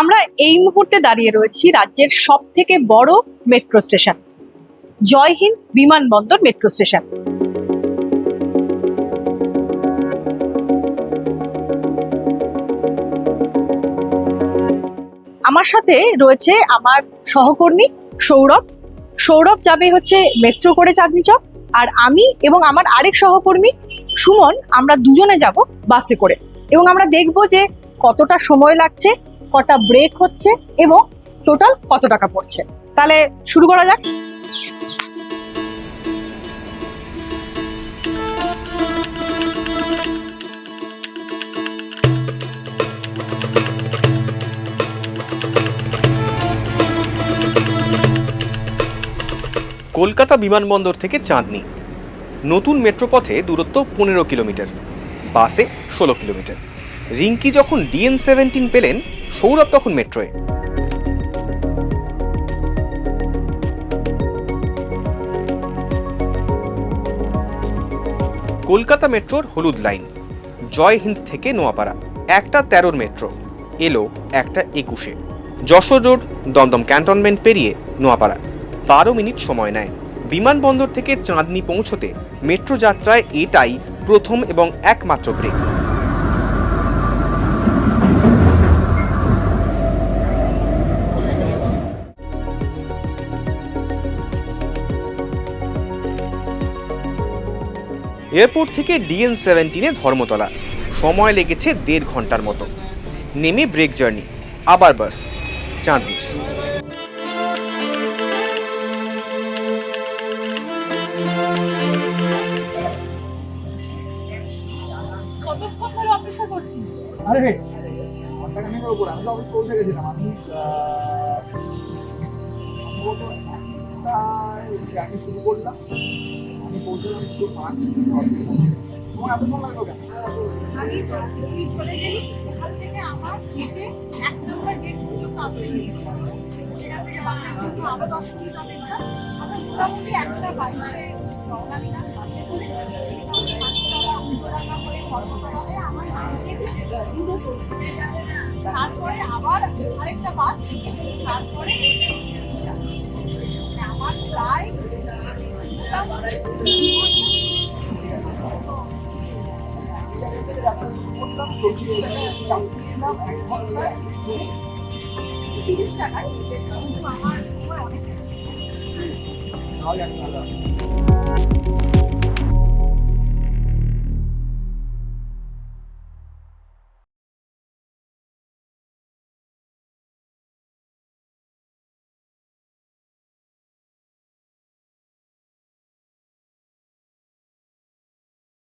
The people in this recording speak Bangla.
আমরা এই মুহূর্তে দাঁড়িয়ে রয়েছি রাজ্যের সব থেকে বড় মেট্রো স্টেশন। জয় হিন্দ বিমানবন্দর মেট্রো স্টেশন। আমার সাথে রয়েছে আমার সহকর্মী সৌরভ। সৌরভ যাবে হচ্ছে মেট্রো করে চাঁদনি চক আর আমি এবং আমার আরেক সহকর্মী সুমন, আমরা দুজনে যাব বাসে করে। এবং আমরা দেখব যে কতটা সময় লাগছে কটা ব্রেক হচ্ছে এবং টোটাল কত টাকা পড়ছে? তাহলে শুরু করা যাক। কলকাতা বিমানবন্দর থেকে চাঁদনি। নতুন মেট্রোপথে দূরত্ব পনেরো কিলোমিটার, বাসে ষোলো কিলোমিটার। রিঙ্কি যখন ডিএন সেভেন্টিন পেলেন সৌরভ তখন মেট্রোয়ে। কলকাতা মেট্রোর হলুদ লাইন, জয় হিন্দ থেকে নোয়াপাড়া, একটা তেরোর মেট্রো, এলো একটা একুশে। যশোর রোড, দমদম ক্যান্টনমেন্ট পেরিয়ে নোয়াপাড়া। বারো মিনিট সময় নেয়। বিমানবন্দর থেকে চাঁদনি পৌঁছতে মেট্রো যাত্রায় এটাই প্রথম এবং একমাত্র ব্রেক। এয়ারপোর্ট থেকে ডিএন সেভেন্টিনে ধর্মতলা। সময় লেগেছে দেড় ঘণ্টার মতো। নেমে ব্রেক জার্নি। আবার বাস। চাঁদনি। আরে উপর। আমি তো পৌঁছে গেছিলাম। আমি জার্নি শুরু করলাম, আমি পৌঁছলাম একটু পাঁচ আমার হেঁটে এক নম্বর গেট পর্যন্ত আসতে থেকে বাসে কিন্তু আরও দশ মিনিট একটা বাইশে রওনা দিলাম, বাসে করে উত্তরাঙ্গা হয়ে ধর্মতলা হয়ে দুটো চলছে তারপরে আবার আরেকটা বাস, তারপরে তিরিশ টাকায় কিন্তু আমার সময় অনেক